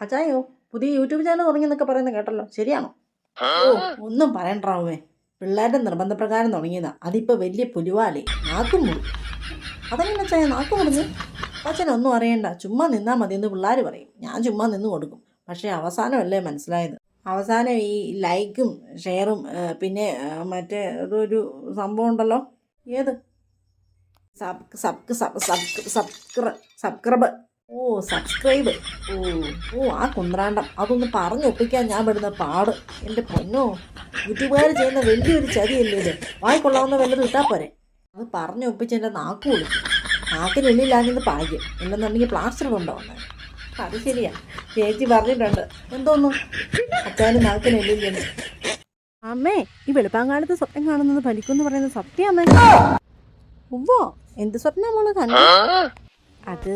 അച്ചായോ പുതിയ YouTube channel തുടങ്ങിയെന്നൊക്കെ പറയുന്നത് കേട്ടല്ലോ. ശരിയാണോ? ഓ ഒന്നും പറയണ്ടാവുമേ പിള്ളേരുടെ നിർബന്ധപ്രകാരം തുടങ്ങിയതാ. അതിപ്പോ വലിയ പുലിവാലേ. നാക്കും മുറി അതെങ്ങനെ അച്ചായ നാക്കും മുറിഞ്ഞ് അച്ഛനൊന്നും അറിയണ്ട. ചുമ്മാ നിന്നാൽ മതി എന്ന് പിള്ളേർ പറയും. ഞാൻ ചുമ്മാ നിന്ന് കൊടുക്കും. പക്ഷേ അവസാനമല്ലേ മനസ്സിലായത്? അവസാനം ഈ ലൈക്കും ഷെയറും പിന്നെ മറ്റേ അതൊരു സംഭവം ഉണ്ടല്ലോ? ഏത്? സബ് സബ് സബ് സബ് സബ്സ്ക്ര സബ്സ്ക്രൈബ് ഓ സബ്സ്ക്രൈബ് ഓ ഓ ആ കുന്ത്രാണ്ടം. അതൊന്ന് പറഞ്ഞൊപ്പിക്കാൻ ഞാൻ പെടുന്ന പാട്. എന്റെ പൊന്നോ യൂട്യൂബുകാർ ചെയ്യുന്ന വലിയൊരു ചതിയല്ലേ ഇത്? വായിക്കൊള്ളാവുന്ന വല്ലതും ഇട്ടാൽ പോരെ. അത് പറഞ്ഞൊപ്പിച്ച് എന്റെ നാക്ക് വിളിച്ചു നാക്കിനുള്ളിലാഞ്ഞത് പായ്ക്കും എന്നുണ്ടെങ്കിൽ പ്ലാസ്റ്റർ കൊണ്ടുവന്നത് അത് ശരിയാ. ചേച്ചി പറഞ്ഞിട്ടുണ്ട്. എന്തോന്നു? അച്ഛന് നാക്കിനുള്ളില്ലെന്ന് അമ്മേ ഈ വെളുപ്പാങ്കാലത്ത് സ്വപ്നം കാണുന്നത് ഫലിക്കുമെന്ന് പറയുന്നത് സത്യം അമ്മേ. ഉവ്വോ എന്ത് സ്വപ്നമാണ് കണ്ടത്? അത്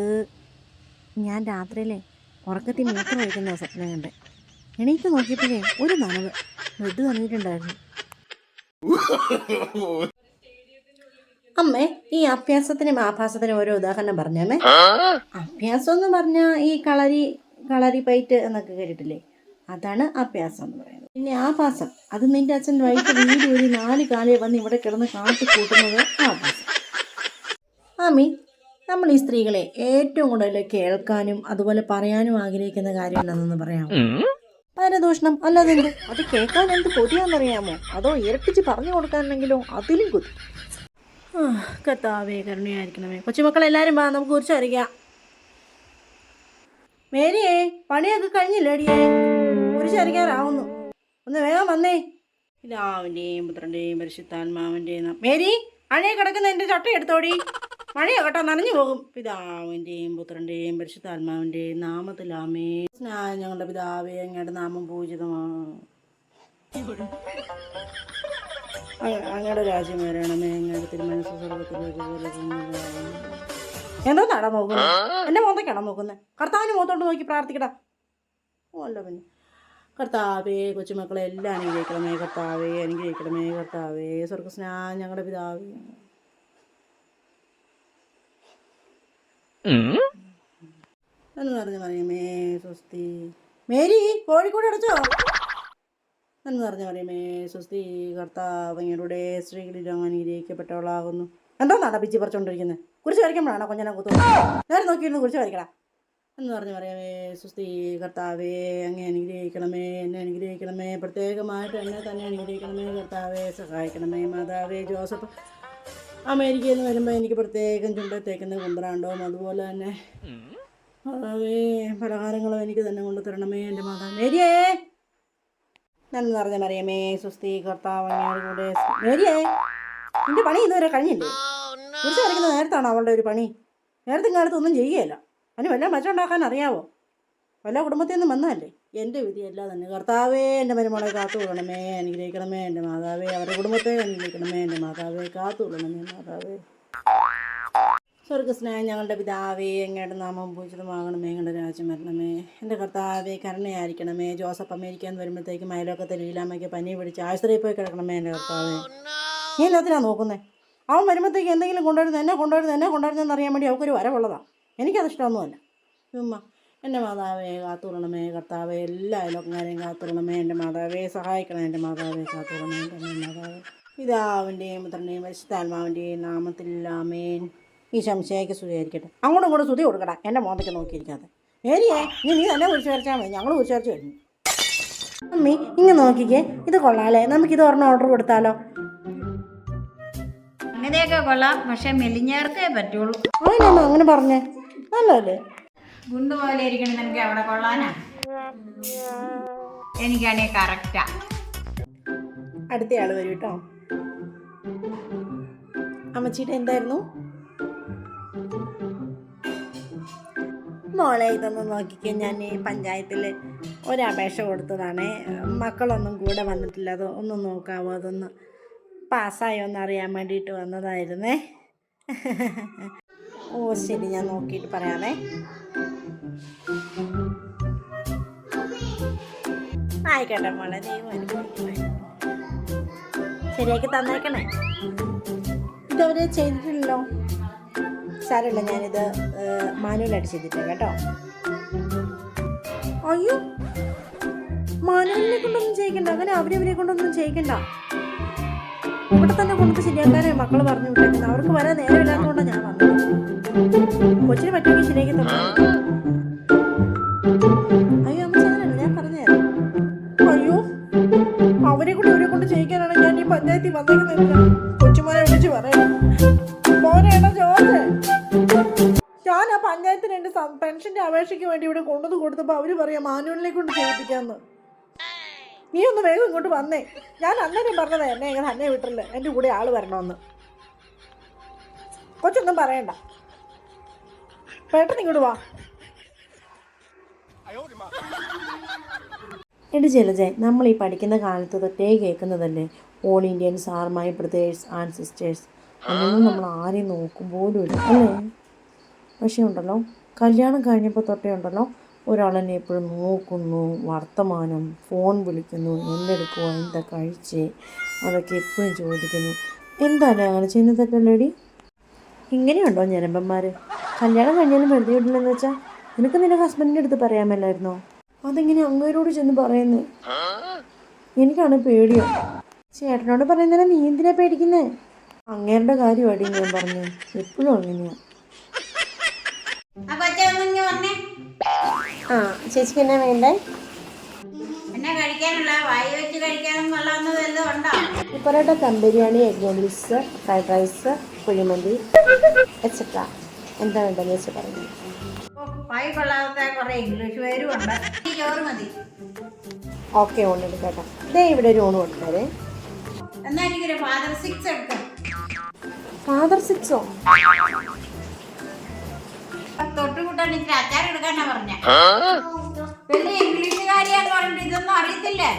ഞാൻ രാത്രിയിലെ ഉറക്കത്തിൽ മൂത്രം ഒഴിക്കുന്ന സ്വപ്നം കണ്ട്. എണീറ്റ് നോക്കിയപ്പോഴേ ഒരു നനവ്. മൃദു തന്നിട്ടുണ്ടായിരുന്നു അമ്മേ ഈ അഭ്യാസത്തിനും ആഭാസത്തിനും ഓരോ ഉദാഹരണം പറഞ്ഞമ്മേ അഭ്യാസം എന്ന് പറഞ്ഞാൽ ഈ കളരി കളരി പൈറ്റ് എന്നൊക്കെ കേട്ടിട്ടില്ലേ? അതാണ് അഭ്യാസം എന്ന് പറയുന്നത്. പിന്നെ ആഭാസം. അത് നിന്റെ അച്ഛൻ വൈകിട്ട് വീട് ഒരു നാല് കാലേ വന്ന് ഇവിടെ കിടന്ന് കാട്ടി കൂട്ടുന്നത് ആഭാസം ആമി നമ്മൾ ഈ സ്ത്രീകളെ ഏറ്റവും കൂടുതൽ കേൾക്കാനും അതുപോലെ പറയാനും ആഗ്രഹിക്കുന്ന കാര്യം എന്താണെന്ന് പറയാം പരദൂഷണം അല്ലാതെ അത് കേൾക്കാൻ എന്ത് കൊതിയാണെന്നറിയാമോ? അതോ ഇരട്ടിച്ച് പറഞ്ഞു കൊടുക്കാനെങ്കിലോ അതിലും കൊതി. ആ, കർത്താവേ കരുണയായിരിക്കണമേ. കൊച്ചുമക്കളെല്ലാരും വാ നമുക്ക് കുറിച്ച് അറിയാം. മേരിയെ പണിയൊക്കെ കഴിഞ്ഞില്ലേടിയേ കുറിച്ച് വരയ്ക്കാറാവുന്നു ഒന്ന് വേഗം വന്നേ. പിതാവിന്റെയും പുത്രന്റെയും പരിശുദ്ധാത്മാവിന്റെയും മേരി അഴയെ കിടക്കുന്ന എന്റെ ചട്ട എടുത്തോടി. മഴയോ കേട്ടോ? നനഞ്ഞു പോകും. പിതാവിന്റെയും പുത്രന്റെയും പരിശുദ്ധാത്മാവിന്റെയും നാമത്തിലാമേ ഞാൻ ഞങ്ങളുടെ പിതാവേ അങ്ങയുടെ നാമം പൂജിതമാണ് അങ്ങ- അങ്ങയുടെ രാജ്യം വരണമേ അങ്ങയുടെ തിരുമനസ് ഭൂമിയിലാകുന്നു. എന്തോ നട നോക്കുന്നത് എന്റെ മുഖത്തേക്കാണോ നോക്കുന്നത് കർത്താവിന് മോത്തോട്ട് നോക്കി പ്രാർത്ഥിക്കടാ. ഓ പിന്നെ. കർത്താവേ കൊച്ചുമക്കളെ എല്ലാം അനുഗ്രഹിക്കണമേ കർത്താവേ അനുഗ്രഹിക്കണമേ കർത്താവേ. സ്വർഗസ്നാ ഞങ്ങളുടെ പിതാവേ. എന്ന് പറഞ്ഞു പറയുമേ സ്വസ്തി മേരി കോഴിക്കോട് അടച്ചോ? എന്ന് പറഞ്ഞു പറയുമേ സ്വസ്തി കർത്താവ് അങ്ങയുടെ സ്ത്രീകളിലും അനുഗ്രഹിക്കപ്പെട്ടവളാകുന്നു എന്തോ നടപ്പിച്ച് പറിച്ചുകൊണ്ടിരിക്കുന്നത് കുറിച്ച് വരയ്ക്കുമ്പോഴാണോ കൊഞ്ഞനെ കുത്തു നേരെ നോക്കിയിരുന്നു കുറിച്ച് വരയ്ക്കടാ. എന്ന് പറഞ്ഞു പറയാമേ സുസ്തി കർത്താവേ അങ്ങേ അനുഗ്രഹിക്കണമേ എന്നെ അനുഗ്രഹിക്കണമേ പ്രത്യേകമായിട്ട് എന്നെ തന്നെ അനുഗ്രഹിക്കണമേ കർത്താവേ സഹായിക്കണമേ മാതാവേ ജോസഫ് അമേരിക്കയിൽ നിന്ന് വരുമ്പോൾ എനിക്ക് പ്രത്യേകം ചുണ്ടത്തേക്കുന്ന കുന്തറാണ്ടവും അതുപോലെ തന്നെ പലഹാരങ്ങളും എനിക്ക് തന്നെ കൊണ്ട് തരണമേ എന്റെ മാതാ മേരിയേ! നന്ദി നിറഞ്ഞ മറിയമേ സുസ്തി കർത്താവ് അങ്ങയുടെ കൂടെ. മേരിയേ എന്റെ പണി ഇതുവരെ കഴിഞ്ഞില്ലേ? കുറിച്ച് വരയ്ക്കുന്ന നേരത്താണോ അവളുടെ ഒരു പണി? നേരത്തെ കാലത്ത് ഒന്നും ചെയ്യുകയില്ല. അതിന് വല്ല മറ്റുണ്ടാക്കാൻ അറിയാവോ? വല്ല കുടുംബത്തിൽ നിന്നും വന്നതല്ലേ? എന്റെ വിധിയല്ല തന്നെ. കർത്താവേ എന്റെ മരുമകളെ കാത്തുകൊള്ളണമേ അനുഗ്രഹിക്കണമേ എന്റെ മാതാവേ. അവരുടെ കുടുംബത്തെ അനുഗ്രഹിക്കണമേ എന്റെ മാതാവേ. കാത്തുകൊള്ളണമേ മാതാവേ. സ്വർഗസ്നേഹം ഞങ്ങളുടെ പിതാവേ എങ്ങയുടെ നാമം പൂജിതമാകണമേ ഞങ്ങളുടെ രാജ്യം വരണമേ. എന്റെ കർത്താവേ കരുണയായിരിക്കണമേ. ജോസഫ് അമേരിക്കയിൽ നിന്ന് വരുമ്പോഴത്തേക്കും അയലോക്കത്തെ ലീലാമ്മയ്ക്ക് പനി പിടിച്ച് ആശുപത്രിയിൽ പോയി കിടക്കണമേ എന്റെ കർത്താവേ. നീ എല്ലാത്തിനാണ് നോക്കുന്നത് അവൻ വരുമ്പോഴത്തേക്ക് എന്തെങ്കിലും കൊണ്ടുവരുന്നത് എന്നെ കൊണ്ടുവരുന്നത് എന്നെ കൊണ്ടുവരുന്നതെന്ന് അറിയാൻ വേണ്ടി അവൾക്കൊരു വരവുള്ളതാണ് എനിക്കത് ഇഷ്ടമൊന്നുമല്ല ചുമ്മാ എന്റെ മാതാവേ കാത്തുകൊള്ളണമേ. കർത്താവേ എല്ലാ ലോകങ്ങാരെയും കാത്തുകൊള്ളണമേ. എന്റെ മാതാവേ സഹായിക്കണം എന്റെ മാതാവേ കാത്തുകൊള്ളണമേ എന്റെ മാതാവേ. പിതാവിന്റെയും പുത്രന്റെയും പരിശുദ്ധാത്മാവിന്റെയും നാമത്തിലാമേൻ ഈ ശംശയ്ക്ക് സ്തുതിയായിരിക്കട്ടെ. അങ്ങോട്ടും ഇങ്ങോട്ടും സ്തുതി കൊടുക്കടാ. എന്റെ മോന്തയ്ക്ക് നോക്കിയിരിക്കാതെ. ഏരിയേ നീ നീ തന്നെ കുറിച്ച് വരച്ചാൽ മതി. ഞങ്ങൾ കുറിച്ച് വരച്ച് കഴിഞ്ഞു. അമ്മി ഇങ്ങ് നോക്കിക്കേ. ഇത് കൊള്ളാലേ. നമുക്കിത് ഒരെണ്ണം ഓർഡർ കൊടുത്താലോ? അങ്ങനെയൊക്കെ കൊള്ളാം. പക്ഷേ മെലിഞ്ഞേർത്തേ പറ്റുള്ളൂ. അങ്ങനെ പറഞ്ഞേ? നല്ലതല്ലേ? ഗുണ്ട് പോലെ ഇരിക്കണം നിനക്ക് അവിടെ കൊള്ളാനാ. എനിക്കാണെങ്കിൽ കറക്റ്റാ. അടുത്ത ആൾ വരും കേട്ടോ. അമ്മച്ചിയുടെ എന്തായിരുന്നു? മോളെ ഇതൊന്ന് നോക്കിക്കാൻ ഞാൻ പഞ്ചായത്തിൽ ഒരപേക്ഷ കൊടുത്തതാണ്. മക്കളൊന്നും കൂടെ വന്നിട്ടില്ല. അത് ഒന്ന് നോക്കാവോ? അതൊന്ന് പാസ്സായോ എന്ന് അറിയാൻ വേണ്ടിയിട്ട് വന്നതായിരുന്നേ. ഓ ശരി. ഞാൻ നോക്കിയിട്ട് പറയാമേ. ആയിക്കോട്ടെ മോളെ ദൈവം ശരിയാക്കി തന്നേക്കണേ. ഇതവരെ ചെയ്തിട്ടില്ലല്ലോ. സാരമില്ല ഞാനിത് മാനുവൽ അടിച്ച് ചെയ്തിട്ടേ കേട്ടോ. അയ്യോ മാനുവലിനെ കൊണ്ടൊന്നും ചെയ്യിക്കണ്ട അങ്ങനെ അവരവരെ കൊണ്ടൊന്നും ചെയ്യിക്കണ്ട ഇവിടെ തന്നെ കൊണ്ട് ശരിയാക്കാനേ മക്കൾ പറഞ്ഞു വിട്ടേക്കുന്നത്. അവർക്ക് വരാൻ നേരമില്ലാത്തതുകൊണ്ടാണ് ഞാൻ വന്നത്. കൊച്ചിന് പറ്റുമെങ്കിൽ ശരിയാക്കി തന്നെ പഞ്ചായത്തിൽ വന്നിരുന്നില്ല കൊച്ചുമോനെ വിളിച്ചു പറയണം. മോനെയാണോ ജോർജ് ഞാൻ ആ പഞ്ചായത്തിന് എന്റെ സം- പെൻഷന്റെ അപേക്ഷയ്ക്ക് വേണ്ടി ഇവിടെ കൊണ്ടുവന്ന് കൊടുത്തപ്പോൾ അവർ പറയാം മാനുവലിനെ കൊണ്ട് ചെയ്യിപ്പിക്കാന്ന്. നീ ഒന്ന് വേഗം ഇങ്ങോട്ട് വന്നേ. ഞാൻ അന്നേരം പറഞ്ഞതാ എന്നെ ഇങ്ങനെ അന്നേ വിട്ടില്ല? എന്റെ കൂടെ ആൾ വരണമെന്ന്. കൊച്ചൊന്നും പറയണ്ട. പെട്ടെന്ന് ഇങ്ങോട്ട് വാ. എടി ജലജയ് നമ്മൾ ഈ പഠിക്കുന്ന കാലത്ത് തൊട്ടേ കേൾക്കുന്നതല്ലേ? All Indians are my brothers and sisters. അതൊന്നും നമ്മൾ ആരെയും നോക്കുമ്പോഴും പോലും ഇല്ല അല്ലേ? പക്ഷേ ഉണ്ടല്ലോ കല്യാണം കഴിഞ്ഞപ്പോൾ തൊട്ടേ ഉണ്ടല്ലോ ഒരാളെന്നെ എപ്പോഴും നോക്കുന്നു വർത്തമാനം ഫോൺ വിളിക്കുന്നു എന്തെടുക്കുക എന്താ കഴിച്ചേ അതൊക്കെ എപ്പോഴും ചോദിക്കുന്നു. എന്താണ് അങ്ങനെ ചെയ്യുന്നതൊക്കെ തെറ്റല്ലേടി ഇങ്ങനെയുണ്ടോ ഞരമ്പന്മാർ കല്യാണം കഴിഞ്ഞാലും വെറുതെ വിടില്ലെന്ന് വെച്ചാൽ നിനക്ക് നിന്റെ ഹസ്ബൻഡിന്റെ അടുത്ത് പറയാമല്ലായിരുന്നോ? അതെങ്ങനെ അങ്ങേരോട് ചെന്ന് പറയുന്നത് എനിക്കാണ് പേടിയോ. ചേട്ടനോട് പറയുന്നതിനെ നീ എന്തിനാ പേടിക്കുന്നേ? അങ്ങേരുടെ കാര്യമാടി ഞാൻ പറഞ്ഞു. എപ്പോഴും അങ്ങനെയാ. ആ ചേച്ചിക്ക് എന്നാ വേണ്ടേ. Parotta dum biryani egg noodles fried rice kuzhimanthi etcetera എന്താ വേണ്ടത് വെച്ചാൽ പറഞ്ഞു ഓ, വായി കൊള്ളാത്ത കുറെ ഇംഗ്ലീഷ് പേരും ഉണ്ട്. ഈ ചോറ് മതി. ഓക്കെ ഓണെടുക്കാം കേട്ടോ ഇതേ ഇവിടെ ഒരു ഓണ് കൊടുത്തേ. എന്നാ എനിക്കൊരു ഫാദർ സിക്സ് എടുക്കാം. ഫാദർ സിക്സോ തൊട്ടുകൂട്ടാൻ ഇച്ചിരി അച്ചാർ എടുക്കാനാ പറഞ്ഞ. വലിയ ഇംഗ്ലീഷുകാരിയാന്ന് പറഞ്ഞിട്ട് ഇതൊന്നും അറിയത്തില്ലേ?